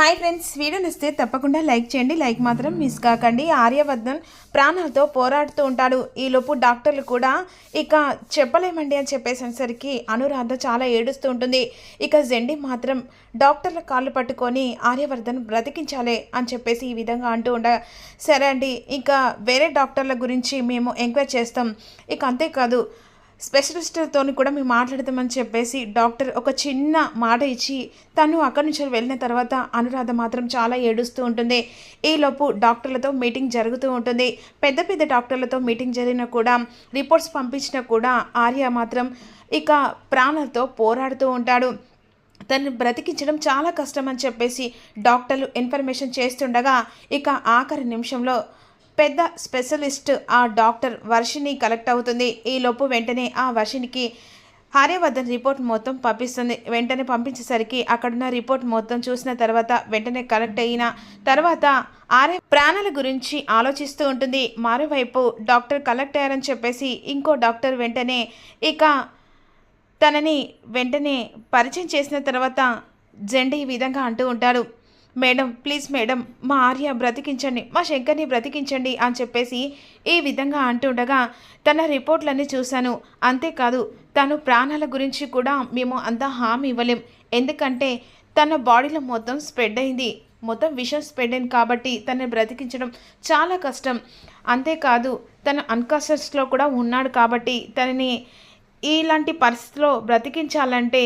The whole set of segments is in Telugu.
హాయ్ ఫ్రెండ్స్ వీడియో నచ్చితే తప్పకుండా లైక్ చేయండి. లైక్ మాత్రం మిస్ కాకండి. ఆర్యవర్ధన్ ప్రాణాలతో పోరాడుతూ ఉంటాడు. ఈలోపు డాక్టర్లు కూడా ఇక చెప్పలేమండి అని చెప్పేసరికి అనురాధ చాలా ఏడుస్తూ ఉంటుంది. ఇక జెండి మాత్రం డాక్టర్ల కాళ్ళు పట్టుకొని ఆర్యవర్ధన్ బ్రతికించాలి అని చెప్పేసి ఈ విధంగా అంటూ ఉండ సరే అండి ఇంకా వేరే డాక్టర్ల గురించి మేము ఎంక్వైరీ చేస్తాం. ఇక అంతేకాదు స్పెషలిస్ట్తో కూడా మేము మాట్లాడతామని చెప్పేసి డాక్టర్ ఒక చిన్న మాట ఇచ్చి తను అక్కడి నుంచి వెళ్ళిన తర్వాత అనురాధ మాత్రం చాలా ఏడుస్తూ ఉంటుంది. ఈలోపు డాక్టర్లతో మీటింగ్ జరుగుతూ ఉంటుంది. పెద్ద పెద్ద డాక్టర్లతో మీటింగ్ జరిగినా కూడా రిపోర్ట్స్ పంపించినా కూడా ఆర్య మాత్రం ఇక ప్రాణాలతో పోరాడుతూ ఉంటాడు. తను బ్రతికించడం చాలా కష్టం అని చెప్పేసి డాక్టర్లు ఇన్ఫర్మేషన్ చేస్తుండగా ఇక ఆఖరి నిమిషంలో పెద్ద స్పెషలిస్ట్ ఆ డాక్టర్ వర్షిని కలెక్ట్ అవుతుంది. ఈలోపు వెంటనే ఆ వర్షినికి హార్యవర్ధన్ రిపోర్ట్ మొత్తం పంపిస్తుంది. వెంటనే పంపించేసరికి అక్కడున్న రిపోర్ట్ మొత్తం చూసిన తర్వాత వెంటనే కలెక్ట్ అయిన తర్వాత ఆర్య ప్రాణాల గురించి ఆలోచిస్తూ ఉంటుంది. మరోవైపు డాక్టర్ కలెక్ట్ అయ్యారని చెప్పేసి ఇంకో డాక్టర్ వెంటనే ఇక తనని వెంటనే పరిచయం చేసిన తర్వాత జెండి ఈ విధంగా అంటూ ఉంటాడు. మేడం ప్లీజ్ మేడం మా ఆర్య బ్రతికించండి మా శంకర్ని బ్రతికించండి అని చెప్పేసి ఈ విధంగా అంటుండగా తన రిపోర్ట్లన్నీ చూశాను. అంతేకాదు తను ప్రాణాల గురించి కూడా మేము అంత హామీ ఇవ్వలేం. ఎందుకంటే తన బాడీలో మొత్తం స్ప్రెడ్ అయింది. మొత్తం విషం స్ప్రెడ్ అయింది కాబట్టి తనని బ్రతికించడం చాలా కష్టం. అంతేకాదు తను అన్కాన్షియస్లో కూడా ఉన్నాడు కాబట్టి తనని ఇలాంటి పరిస్థితిలో బ్రతికించాలంటే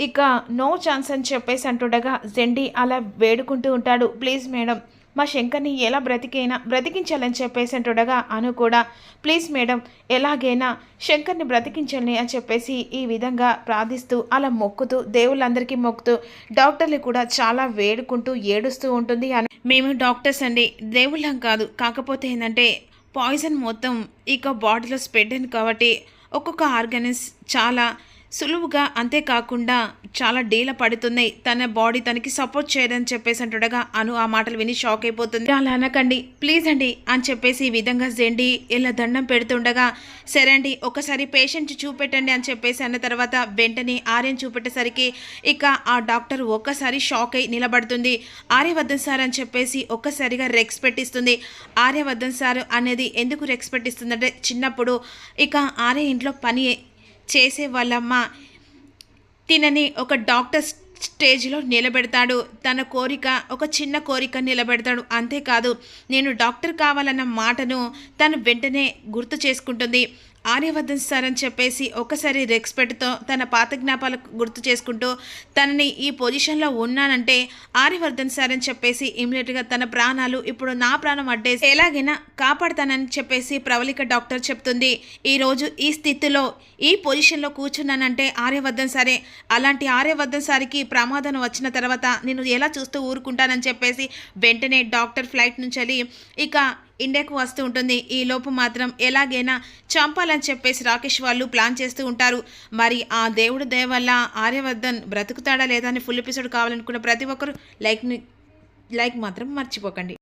ఇక నో ఛాన్స్ అని చెప్పేసి అంటుండగా జెండి అలా వేడుకుంటూ ఉంటాడు. ప్లీజ్ మేడం మా శంకర్ని ఎలా బ్రతికైనా బ్రతికించాలని చెప్పేసి అంటుండగా అను కూడా. ప్లీజ్ మేడం ఎలాగైనా శంకర్ని బ్రతికించండి అని చెప్పేసి ఈ విధంగా ప్రార్థిస్తూ అలా మొక్కుతూ దేవుళ్ళందరికీ మొక్కుతూ డాక్టర్లు కూడా చాలా వేడుకుంటూ ఏడుస్తూ ఉంటుంది. అని మేము డాక్టర్స్ అండి దేవుళ్ళం కాదు. కాకపోతే ఏంటంటే పాయిజన్ మొత్తం ఇక బాడీలో స్ప్రెడ్ అయింది కాబట్టి ఒక్కొక్క ఆర్గనైజ్ చాలా సులువుగా అంతేకాకుండా చాలా డీల పడుతున్నాయి. తన బాడీ తనకి సపోర్ట్ చేయదని చెప్పేసి అంటుండగా అను ఆ మాటలు విని షాక్ అయిపోతుంది. అలా అనకండి. ప్లీజ్ అండి అని చెప్పేసి ఈ విధంగా జెండి ఇలా దండం పెడుతుండగా సరే అండి ఒకసారి పేషెంట్ చూపెట్టండి అని చెప్పేసి అన్న తర్వాత వెంటనే ఆర్యన్ చూపెట్టేసరికి ఇక ఆ డాక్టర్ ఒక్కసారి షాక్ అయి నిలబడుతుంది. ఆర్యవర్ధన్ సార్ అని చెప్పేసి ఒక్కసారిగా రెక్స్ పెట్టిస్తుంది. ఆర్యవర్ధన్ సార్ అనేది ఎందుకు రెక్స్ పెట్టిస్తుందంటే చిన్నప్పుడు ఇక ఆర్య ఇంట్లో పని చేసే వాళ్ళమ్మ తినని ఒక డాక్టర్ స్టేజ్లో నిలబెడతాడు. తన కోరిక ఒక చిన్న కోరిక నిలబెడతాడు. అంతేకాదు నేను డాక్టర్ కావాలన్న మాటను తను వెంటనే గుర్తు చేసుకుంటుంది. ఆర్యవర్ధన్ సార్ అని చెప్పేసి ఒకసారి రెస్పెక్ట్తో తన పాత జ్ఞాపాలకు గుర్తు చేసుకుంటూ తనని ఈ పొజిషన్లో ఉన్నానంటే ఆర్యవర్ధన్ సార్ అని చెప్పేసి ఇమ్మీడియట్గా తన ప్రాణాలు ఇప్పుడు నా ప్రాణం అడ్డేసి ఎలాగైనా కాపాడతానని చెప్పేసి ప్రవళిక డాక్టర్ చెప్తుంది. ఈరోజు ఈ స్థితిలో ఈ పొజిషన్లో కూర్చున్నానంటే ఆర్యవర్ధన్ సరే అలాంటి ఆర్యవర్ధన్ సారికి ప్రమాదం వచ్చిన తర్వాత నేను ఎలా చూస్తూ ఊరుకుంటానని చెప్పేసి వెంటనే డాక్టర్ ఫ్లైట్ నుంచి వెళ్ళి ఇక ఇండియాకు వస్తూ ఉంటుంది. ఈ లోపు మాత్రం ఎలాగైనా చంపాలని చెప్పేసి రాకేష్ వాళ్ళు ప్లాన్ చేస్తూ ఉంటారు. మరి ఆ దేవుడు దయ వల్ల ఆర్యవర్ధన్ బ్రతుకుతాడా లేదా అని ఫుల్ ఎపిసోడ్ కావాలనుకున్న ప్రతి ఒక్కరు లైక్ని లైక్ మాత్రం మర్చిపోకండి.